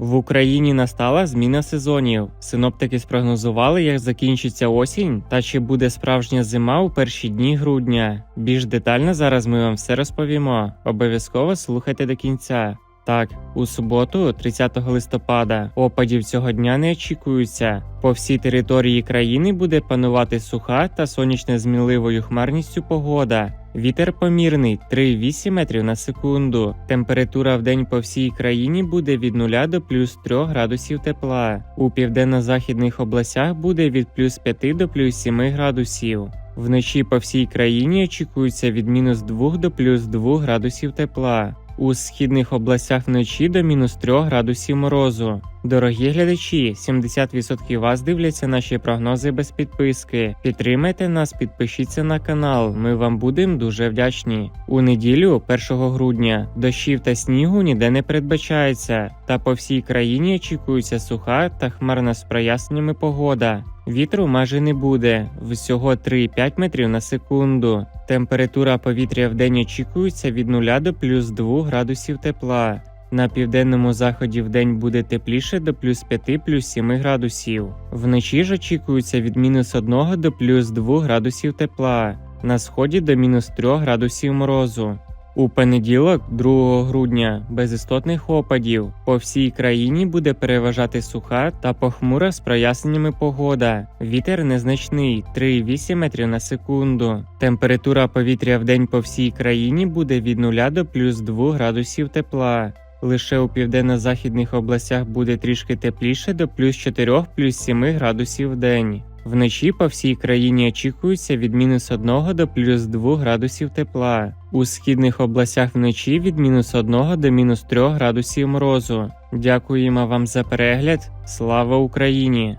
В Україні настала зміна сезонів. Синоптики спрогнозували, як закінчиться осінь та чи буде справжня зима у перші дні грудня. Більш детально зараз ми вам все розповімо. Обов'язково слухайте до кінця. Так, у суботу, 30 листопада, опадів цього дня не очікується. По всій території країни буде панувати суха та сонячно змінливою хмарністю погода. Вітер помірний 3,8 метрів на секунду. Температура в день по всій країні буде від 0 до плюс 3 градусів тепла. У південно-західних областях буде від плюс 5 до плюс 7 градусів. Вночі по всій країні очікується від мінус 2 до плюс 2 градусів тепла. У східних областях вночі до мінус 3 градусів морозу. Дорогі глядачі, 70% вас дивляться наші прогнози без підписки. Підтримайте нас, підпишіться на канал. Ми вам будемо дуже вдячні. У неділю, 1 грудня, дощів та снігу ніде не передбачається, та по всій країні очікується суха та хмарна з проясненнями погода. Вітру майже не буде, всього 3,5 метрів на секунду. Температура повітря в день очікується від 0 до плюс 2 градусів тепла. На південному заході в день буде тепліше до плюс 5 плюс 7 градусів. Вночі ж очікується від мінус 1 до плюс 2 градусів тепла. На сході до мінус 3 градусів морозу. У понеділок, 2 грудня, без істотних опадів. По всій країні буде переважати суха та похмура з проясненнями погода. Вітер незначний 3,8 метрів на секунду. Температура повітря в день по всій країні буде від 0 до плюс 2 градусів тепла. Лише у південно-західних областях буде трішки тепліше до плюс 4 плюс 7 градусів в день. Вночі по всій країні очікується від мінус 1 до плюс 2 градусів тепла. У східних областях вночі від мінус 1 до мінус 3 градусів морозу. Дякуємо вам за перегляд. Слава Україні!